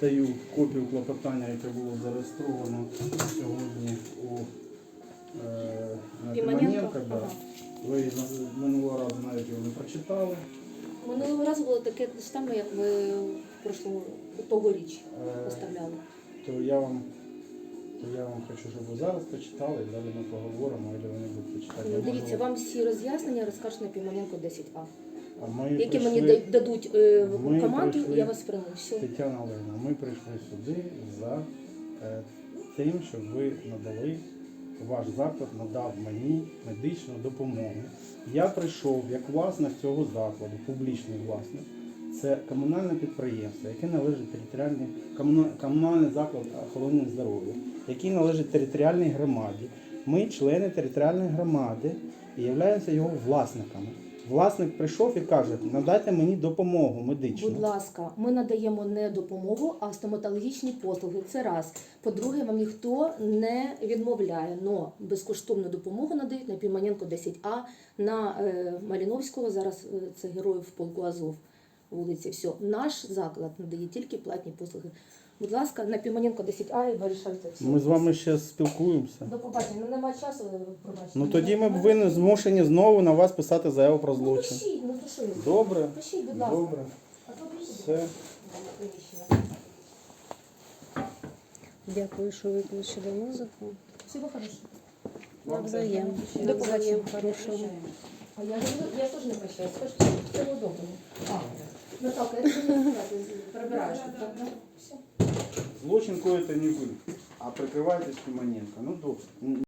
даю копію клопотання, яке було зареєстровано сьогодні у е, Піманенко? Да. Ага. Ви минулого разу навіть його не прочитали. Минулого разу було таке саме, як ми прошлого тогоріч Е, поставляли. то я вам то я вам хочу, щоб ви зараз почитали, і далі ми поговоримо, і ви не будете читати. Ну, Дивіться, вам всі роз'яснення розкажуть на Піманенко 10А. Ми Які прийшли- мені да- дадуть е, в ми команду, прийшли- я вас прийму. Все. Тетяна Олегівна, ми прийшли сюди за е, тим, щоб ви надали, ваш заклад надав мені медичну допомогу. Я прийшов як власник цього закладу, публічний власник. Це комунальне підприємство, яке належить територіальній комуна- комунальний заклад охорони здоров'я, який належить територіальній громаді. Ми члени територіальної громади і являємося його власниками. Власник прийшов і каже, надайте мені допомогу медичну. Будь ласка, ми надаємо не допомогу, а стоматологічні послуги. Це раз. По-друге, вам ніхто не відмовляє, но безкоштовну допомогу надають на Піманенко 10А, на е, Маліновського, зараз е, це героїв полку Азов, вулиці. Все. Наш заклад надає тільки платні послуги. Будь ласка, на Піманенко 10А і вирішайте все. Ми з вами ще спілкуємося. До побачення. Ну немає часу, пробачте. Ну тоді ми повинні змушені знову на вас писати заяву про Ну, злочин. пишіть, ну то що ви? Добре, Пишіть, будь ласка. добре. А то. Все. Дякую, що виключили музику. Всього хорошого. Навзаєм. До Навзаєм побачення. хорошого. А я говорю, я теж не прощаюсь. Скажу, це удобно. А, Наталка, я тобі не сказати, прибираєш тут, так? да? Все. Злочин коїте не ви, а прикриваєтесь Тимоненко. Ну добре.